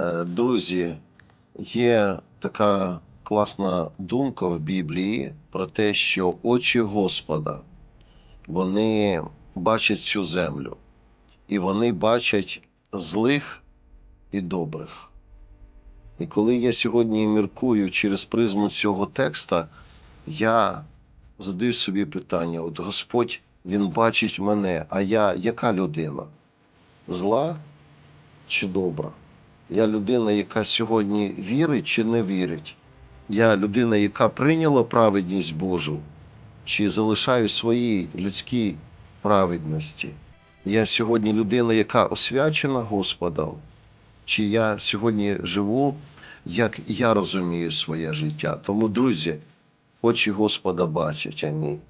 Е, Друзі, є така класна думка в Біблії про те, що очі Господа вони бачать цю землю, і вони бачать злих і добрих. І коли я сьогодні міркую через призму цього текста, я задаю собі питання: от Господь Він бачить мене, а я яка людина? Зла чи добра? Я людина, яка сьогодні вірить чи не вірить. Я людина, яка прийняла праведність Божу, чи залишаю своїй людській праведності. Я сьогодні людина, яка освячена Господом, чи я сьогодні живу, як я розумію своє життя. Тому, друзі, очі Господа бачать. Амінь.